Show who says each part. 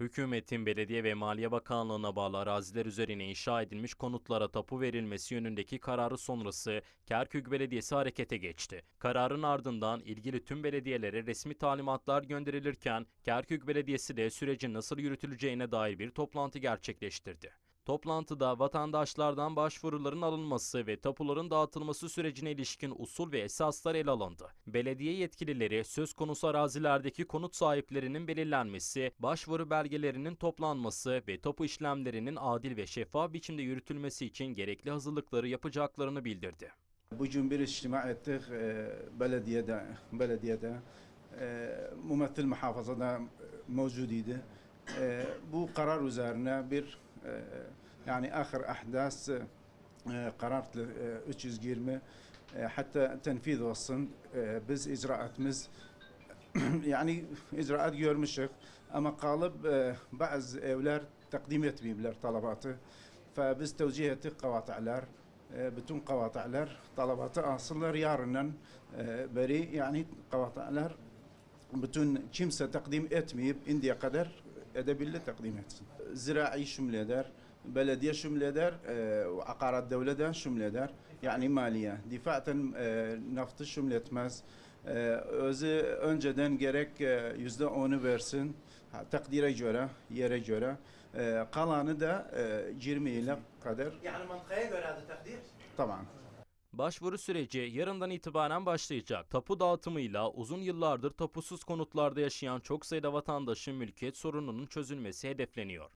Speaker 1: Hükümetin Belediye ve Maliye Bakanlığı'na bağlı araziler üzerine inşa edilmiş konutlara tapu verilmesi yönündeki kararı sonrası Kerkük Belediyesi harekete geçti. Kararın ardından ilgili tüm belediyelere resmi talimatlar gönderilirken Kerkük Belediyesi de sürecin nasıl yürütüleceğine dair bir toplantı gerçekleştirdi. Toplantıda vatandaşlardan başvuruların alınması ve tapuların dağıtılması sürecine ilişkin usul ve esaslar ele alındı. Belediye yetkilileri söz konusu arazilerdeki konut sahiplerinin belirlenmesi, başvuru belgelerinin toplanması ve tapu işlemlerinin adil ve şeffaf biçimde yürütülmesi için gerekli hazırlıkları yapacaklarını bildirdi.
Speaker 2: Bugün bir içtima ettik e, belediyede, belediyede e, mümethil muhafazada mevcud idi. E, bu karar üzerine bir yani ahir ahdas e, karar 320 e, e, hatta tenfiz olsun. Biz icraatımız yani icraat görmüşük ama kalıp bazı evler takdim etmeyimler talabatı. Fabiz tevcih ettik kavata'lar bütün kavata'lar talabatı asırlar yarından beri yani kavata'lar bütün kimse takdim etmeyip indiye kadar edebildi takdim etsin. Zirai şümle eder belediye şümül eder, e, akarat devleden şümül. Yani maliye. Difaten e, naftı şümül etmez. E, özü önceden gerek e, yüzde onu versin. Ha, takdire göre, yere göre. E, kalanı da e, 20 ile kadar.
Speaker 3: Yani mantıkaya göre adı takdir?
Speaker 2: Tamam.
Speaker 1: Başvuru süreci yarından itibaren başlayacak. Tapu dağıtımıyla uzun yıllardır tapusuz konutlarda yaşayan çok sayıda vatandaşın mülkiyet sorununun çözülmesi hedefleniyor.